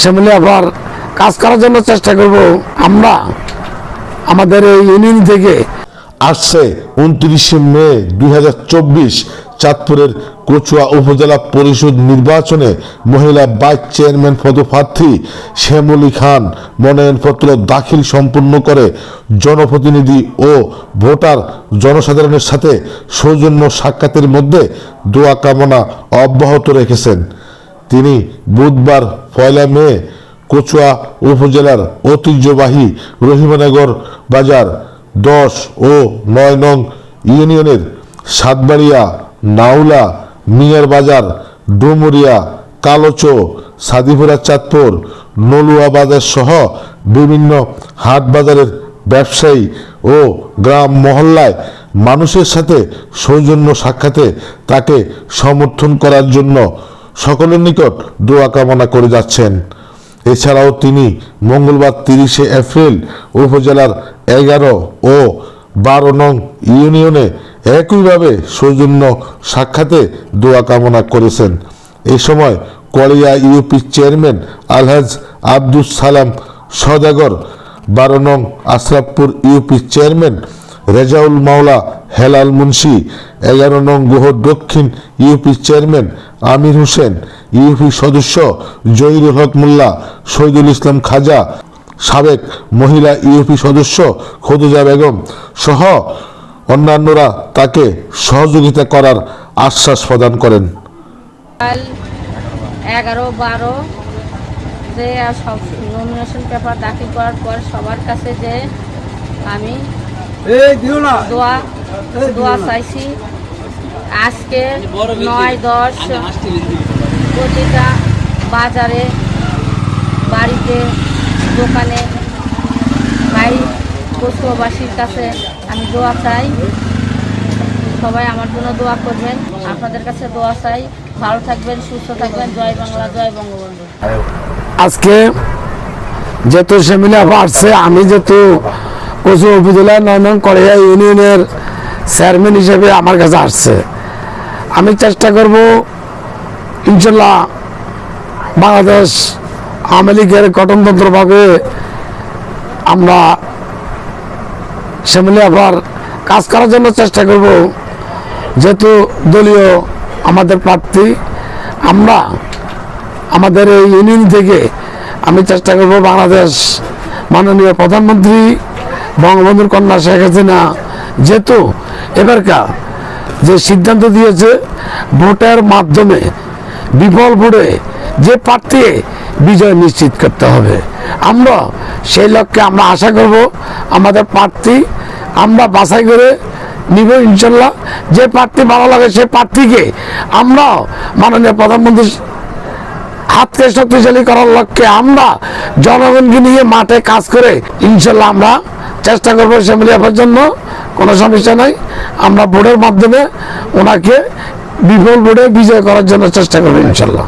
সেমিলি আবার কাজ করার জন্য চেষ্টা করব। আমরা আমাদের এই ইউনিয়ন থেকে আসছে উনত্রিশে মে দুই চাঁদপুরের কচুয়া উপজেলা পরিষদ নির্বাচনে মহিলা ভাইস চেয়ারম্যান পদপ্রার্থী শ্যামলী খান মনোনয়নপত্র দাখিল সম্পূর্ণ করে জনপ্রতিনিধি ও ভোটার জনসাধারণের সাথে সৌজন্য সাক্ষাতের মধ্যে দোয়া কামনা অব্যাহত রেখেছেন। তিনি বুধবার পয়লা মে কচুয়া উপজেলার ঐতিহ্যবাহী রহিমানগর বাজার দশ ও নয় নং ইউনিয়নের সাতবাড়িয়া নাউলা মিয়ার বাজার, ডুমুরিয়া, কালোচো, সাদিপুরা, চাঁদপুর, নলুয়া বাজার সহ বিভিন্ন হাট বাজারের ব্যবসায়ী ও গ্রাম মহল্লায় মানুষের সাথে সৌজন্য সাক্ষাতে তাকে সমর্থন করার জন্য সকলের নিকট দোয়া কামনা করে যাচ্ছেন। এছাড়াও তিনি মঙ্গলবার তিরিশে এপ্রিল উপজেলার এগারো ও বারো নং ইউনিয়নে একইভাবে সৌজন্য সাক্ষাতে দোয়া কামনা করেছেন। এ সময় কলিয়া ইউপি চেয়ারম্যান আলহাজ আব্দুস সালাম সদাগর, বারো নং আশরাফপুর ইউপি চেয়ারম্যান রেজাউল মাওলা হেলাল মুন্সি, এগারো নং গুহ দক্ষিণ UP chairman Amir Hossain UP সদস্য জহিরুল হক মোল্লা শহীদুল ইসলাম খাজা সাবেক মহিলা ইউপি সদস্য খোদুজা বেগম সহ অন্যান্যরা তাকে সহযোগিতা করার আশ্বাস প্রদান করেন। এগারো বারো যে সব নমিনেশন পেপার দাখিল করার পর সবার কাছে যে আমি দোয়া দোয়া চাইছি। আজকে নয় দশ প্রতিটা বাজারে বাড়িতে দোকানে ভাই কচুয়াবাসীর কাছে আমি দোয়া চাই। সবাই আমার জন্য দোয়া করবেন। আপনাদের কাছে দোয়া চাই। ভালো থাকবেন সুস্থ থাকবেন। জয় বাংলা জয় বঙ্গবন্ধু। আজকে যেহেতু সেমিলি আসছে আমি যেহেতু কচু উপজেলা নয় নং কড়িয়া ইউনিয়নের চেয়ারম্যান হিসেবে আমার কাছে আসছে। আমি চেষ্টা করব ইনশাল্লাহ বাংলাদেশ আওয়ামী লীগের গঠনতন্ত্রভাবে আমরা সেমিলি আবার কাজ করার জন্য চেষ্টা করব। যেহেতু দলীয় আমাদের প্রার্থী, আমরা আমাদের এই ইউনিয়ন থেকে আমি চেষ্টা করব বাংলাদেশ মাননীয় প্রধানমন্ত্রী বঙ্গবন্ধুর কন্যা শেখ হাসিনা, যেহেতু এবারকার যে সিদ্ধান্ত দিয়েছে ভোটের মাধ্যমে বিফল ভোটে যে প্রার্থী বিজয় নিশ্চিত করতে হবে। আমরা সেই লক্ষ্যে আমরা আশা করব আমাদের প্রার্থী আমরা বাছাই করে নিব ইনশাল্লাহ। যে প্রার্থী ভালো লাগে সে প্রার্থীকে আমরা মাননীয় প্রধানমন্ত্রী হাতকে শক্তিশালী করার লক্ষ্যে আমরা জনগণকে নিয়ে মাঠে কাজ করে ইনশাল্লাহ আমরা চেষ্টা করব আপার জন্য। কোনো সমস্যা নাই। আমরা ভোটের মাধ্যমে ওনাকে বিফল ভোটে বিজয় করার জন্য চেষ্টা করব ইনশাল্লাহ।